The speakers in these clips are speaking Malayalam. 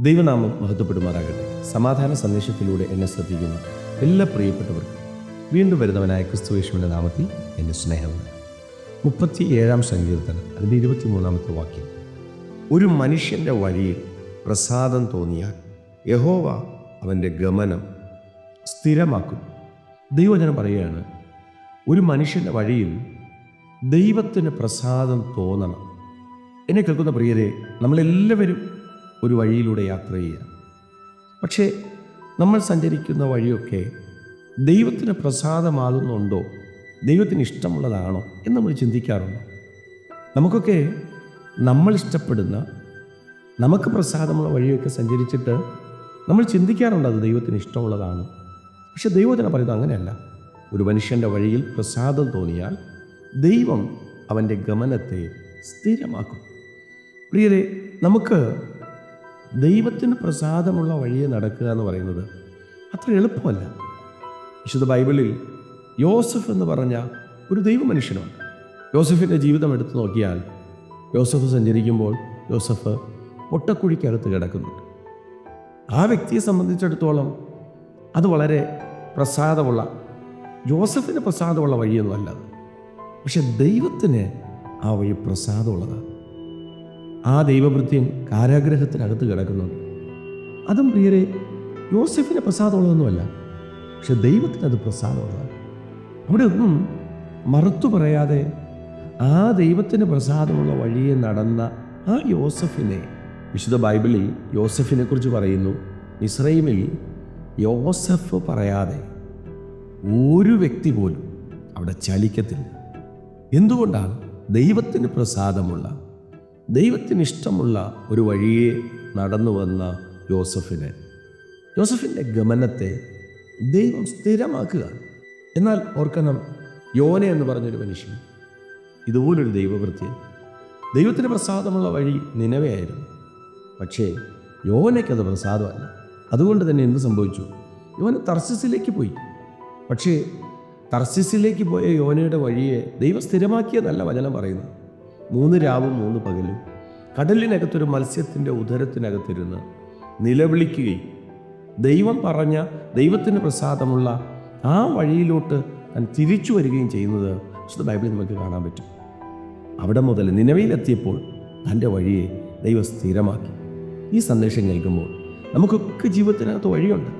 ദൈവനാമം മഹത്വപ്പെടുമാറാകട്ടെ. സമാധാന സന്ദേശത്തിലൂടെ എന്നെ ശ്രദ്ധിക്കുന്ന എല്ലാ പ്രിയപ്പെട്ടവർക്കും വീണ്ടും വരുന്നവനായ ക്രിസ്തുവേശുവിന്റെ നാമത്തിൽ എന്റെ സ്നേഹമുണ്ട് മുപ്പത്തി ഏഴാം സങ്കീർത്തനം അതിന്റെ ഇരുപത്തിമൂന്നാമത്തെ വാക്യം. ഒരു മനുഷ്യന്റെ വഴിയിൽ പ്രസാദം തോന്നിയാൽ യഹോവ അവന്റെ ഗമനം സ്ഥിരമാക്കും. ദൈവജനം പറയുകയാണ് ഒരു മനുഷ്യന്റെ വഴിയിൽ ദൈവത്തിന് പ്രസാദം തോന്നണം. എന്നെ കേൾക്കുന്ന പ്രിയരെ നമ്മളെല്ലാവരും ഒരു വഴിയിലൂടെ യാത്ര ചെയ്യുക. പക്ഷേ നമ്മൾ സഞ്ചരിക്കുന്ന വഴിയൊക്കെ ദൈവത്തിന് പ്രസാദമാകുന്നുണ്ടോ? ദൈവത്തിന് ഇഷ്ടമുള്ളതാണോ? എന്ന് നമ്മൾ ചിന്തിക്കാറുണ്ട്. നമുക്കൊക്കെ നമ്മൾ ഇഷ്ടപ്പെടുന്ന നമുക്ക് പ്രസാദമുള്ള വഴിയൊക്കെ സഞ്ചരിച്ചിട്ട് നമ്മൾ ചിന്തിക്കാറുണ്ട് അത് ദൈവത്തിന് ഇഷ്ടമുള്ളതാണ്? പക്ഷെ ദൈവത്തിന് പറയുന്നത് അങ്ങനെയല്ല. ഒരു മനുഷ്യന്റെ വഴിയിൽ പ്രസാദം തോന്നിയാൽ ദൈവം അവന്റെ ഗമനത്തെ സ്ഥിരമാക്കും. പ്രിയരെ നമുക്ക് ദൈവത്തിന് പ്രസാദമുള്ള വഴിയെ നടക്കുക എന്ന് പറയുന്നത് അത്ര എളുപ്പമല്ല. വിശുദ്ധ ബൈബിളിൽ യോസഫ് എന്ന് പറഞ്ഞ ഒരു ദൈവമനുഷ്യനുണ്ട്. യോസഫിന്റെ ജീവിതം എടുത്തു നോക്കിയാൽ യോസഫ് സഞ്ചരിക്കുമ്പോൾ യോസഫ് ഒട്ടക്കുഴിക്കകത്ത് കിടക്കുന്നുണ്ട്. ആ വ്യക്തിയെ സംബന്ധിച്ചിടത്തോളം അത് വളരെ പ്രസാദമുള്ള ജോസഫിന് പ്രസാദമുള്ള വഴിയൊന്നുമല്ല പക്ഷെ ദൈവത്തിന് ആ വഴി പ്രസാദമുള്ളതാണ്. ആ ദൈവവൃത്തിയും കാരാഗ്രഹത്തിനകത്ത് കിടക്കുന്നുണ്ട് അതും പ്രിയരെ യോസഫിന് പ്രസാദമുള്ളതൊന്നുമല്ല പക്ഷെ ദൈവത്തിന് അത് പ്രസാദമുള്ളതാണ്. അവിടെ ഒന്നും മറുത്തു പറയാതെ ആ ദൈവത്തിന് പ്രസാദമുള്ള വഴിയെ നടന്ന ആ യോസഫിനെ വിശുദ്ധ ബൈബിളിൽ യോസഫിനെ കുറിച്ച് പറയുന്നു. ഇസ്രൈമിൽ യോസഫ് പറയാതെ ഒരു വ്യക്തി പോലും അവിടെ ചലിക്കത്തില്ല. എന്തുകൊണ്ടാണ് ദൈവത്തിന് പ്രസാദമുള്ള ദൈവത്തിന് ഇഷ്ടമുള്ള ഒരു വഴിയെ നടന്നു വന്ന ജോസഫിന് ജോസഫിന്റെ ഗമനത്തെ ദൈവം സ്ഥിരമാക്കുക. എന്നാൽ ഓർക്കണം യോന എന്ന് പറഞ്ഞൊരു മനുഷ്യൻ ഇതുപോലൊരു ദൈവവൃത്തി ദൈവത്തിന് പ്രസാദമുള്ള വഴി നിലവയായിരുന്നു പക്ഷേ യോനയ്ക്കത് പ്രസാദമല്ല. അതുകൊണ്ട് തന്നെ എന്ത് സംഭവിച്ചു? യോന തർസിസിലേക്ക് പോയി. പക്ഷേ തർസിസിലേക്ക് പോയ യോനയുടെ വഴിയെ ദൈവം സ്ഥിരമാക്കിയതല്ല വചനം പറയുന്നു മൂന്ന് രാവും മൂന്ന് പകലും കടലിനകത്തൊരു മത്സ്യത്തിന്റെ ഉദരത്തിനകത്തിരുന്ന് നിലവിളിക്കുകയും ദൈവം പറഞ്ഞ ദൈവത്തിന് പ്രസാദമുള്ള ആ വഴിയിലോട്ട് താൻ തിരിച്ചു വരികയും ചെയ്യുന്നത് വിശുദ്ധ ബൈബിളിൽ നമുക്ക് കാണാൻ പറ്റും. അവിടെ മുതൽ നിലവിലെത്തിയപ്പോൾ തന്റെ വഴിയെ ദൈവം സ്ഥിരമാക്കി. ഈ സന്ദേശം കേൾക്കുമ്പോൾ നമുക്കൊക്കെ ജീവിതത്തിനകത്ത് വഴിയുണ്ട്.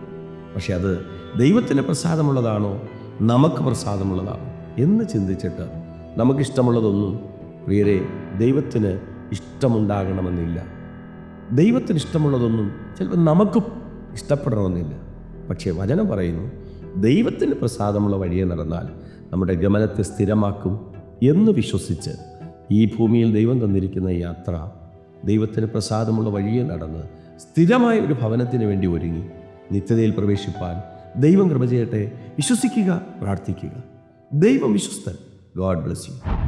പക്ഷെ അത് ദൈവത്തിന് പ്രസാദമുള്ളതാണോ? നമുക്ക് പ്രസാദമുള്ളതാണോ? എന്ന് ചിന്തിച്ചിട്ട് നമുക്കിഷ്ടമുള്ളതൊന്നും പ്രിയരെ ദൈവത്തിന് ഇഷ്ടമുണ്ടാകണമെന്നില്ല. ദൈവത്തിന് ഇഷ്ടമുള്ളതൊന്നും ചിലപ്പോൾ നമുക്കും ഇഷ്ടപ്പെടണമെന്നില്ല. പക്ഷേ വചനം പറയുന്നു ദൈവത്തിന് പ്രസാദമുള്ള വഴിയെ നടന്നാൽ നമ്മുടെ ഗമനത്തെ സ്ഥിരമാക്കും എന്ന് വിശ്വസിച്ച് ഈ ഭൂമിയിൽ ദൈവം തന്നിരിക്കുന്ന യാത്ര ദൈവത്തിന് പ്രസാദമുള്ള വഴിയെ നടന്ന് സ്ഥിരമായ ഒരു ഭവനത്തിന് വേണ്ടി ഒരുങ്ങി നിത്യതയിൽ പ്രവേശിപ്പാൻ ദൈവം കൃപ ചെയ്യട്ടെ. വിശ്വസിക്കുക പ്രാർത്ഥിക്കുക. ദൈവം വിശ്വസ്തൻ. God bless you.